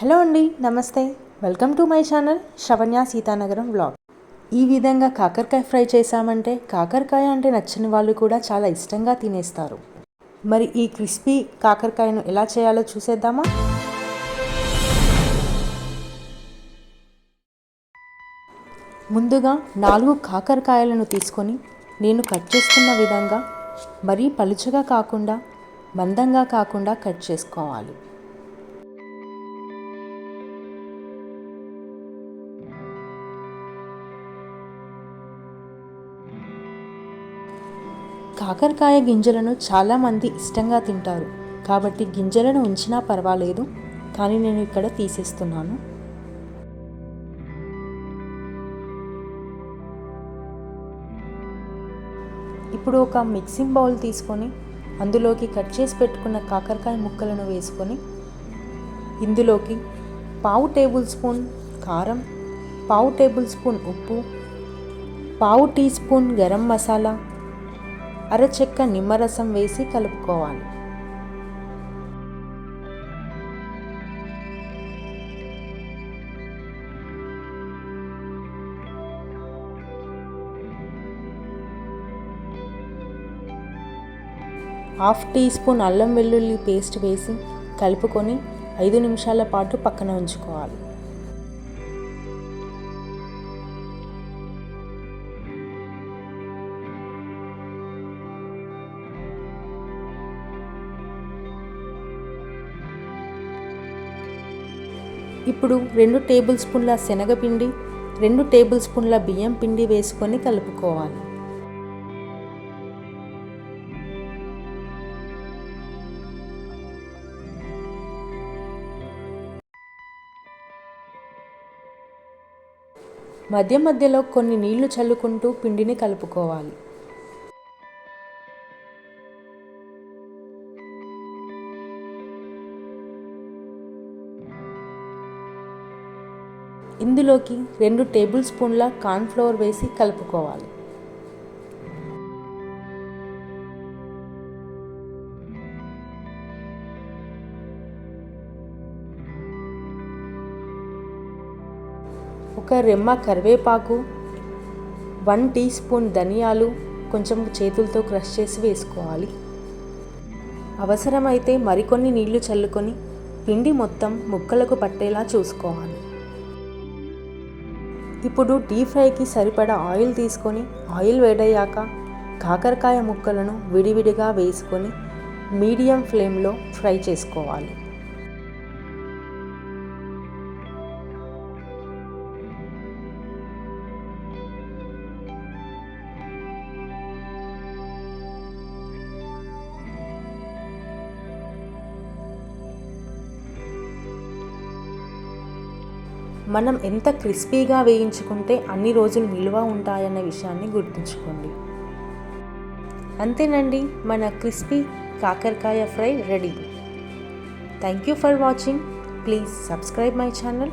Hello అండి నమస్తే. Welcome to my channel Shravanya Sitanagaram vlog. ఈ విధంగా కాకరకాయ ఫ్రై చేశామంటే కాకరకాయ అంటే నచ్చని వాళ్ళు కూడా చాలా ఇష్టంగా తినేస్తారు. మరి ఈ క్రిస్పీ కాకరకాయను ఎలా చేయాలో చూసేద్దామా? ముందుగా నాలుగు కాకరకాయలను తీసుకొని నేను కట్ చేస్తున్న విధంగా మరీ పలుచగా కాకుండా మందంగా కాకుండా కట్ చేసుకోవాలి. కాకరకాయ గింజలను చాలామంది ఇష్టంగా తింటారు. కాబట్టి గింజలను ఉంచినా పర్వాలేదు. కానీ నేను ఇక్కడ తీసేస్తున్నాను. ఇప్పుడు ఒక మిక్సింగ్ బౌల్ తీసుకొని అందులోకి కట్ చేసి పెట్టుకున్న కాకరకాయ ముక్కలను వేసుకొని ఇందులోకి పావు టేబుల్ స్పూన్ కారం పావు టేబుల్ స్పూన్ ఉప్పు పావు టీ స్పూన్ గరం మసాలా అరచెక్క నిమ్మరసం వేసి కలుపుకోవాలి. హాఫ్ టీ స్పూన్ అల్లం వెల్లుల్లి పేస్ట్ వేసి కలుపుకొని ఐదు నిమిషాల పాటు పక్కన ఉంచుకోవాలి. ఇప్పుడు రెండు టేబుల్ స్పూన్ల శనగపిండి రెండు టేబుల్ స్పూన్ల బియ్యం పిండి వేసుకొని కలుపుకోవాలి. మధ్య మధ్యలో కొన్ని నీళ్ళు చల్లుకుంటూ పిండిని కలుపుకోవాలి. ఇందులోకి రెండు టేబుల్ స్పూన్ల కార్న్ఫ్లవర్ వేసి కలుపుకోవాలి. ఒక రెమ్మ కరివేపాకు వన్ టీ స్పూన్ ధనియాలు కొంచెం చేతులతో క్రష్ చేసి వేసుకోవాలి. అవసరమైతే మరికొన్ని నీళ్ళు చల్లుకొని పిండి మొత్తం ముక్కలకు పట్టేలా చూసుకోవాలి. ఇప్పుడు డీప్ ఫ్రైకి సరిపడా ఆయిల్ తీసుకొని ఆయిల్ వేడయ్యాక కాకరకాయ ముక్కలను విడివిడిగా వేసుకొని మీడియం ఫ్లేమ్లో ఫ్రై చేసుకోవాలి. మనం ఎంత క్రిస్పీగా వేయించుకుంటే అన్ని రోజులు నిల్వ ఉంటాయన్న విషయాన్ని గుర్తుంచుకోండి. అంతేనండి మన క్రిస్పీ కాకరకాయ fry ready. Thank you for watching please subscribe my channel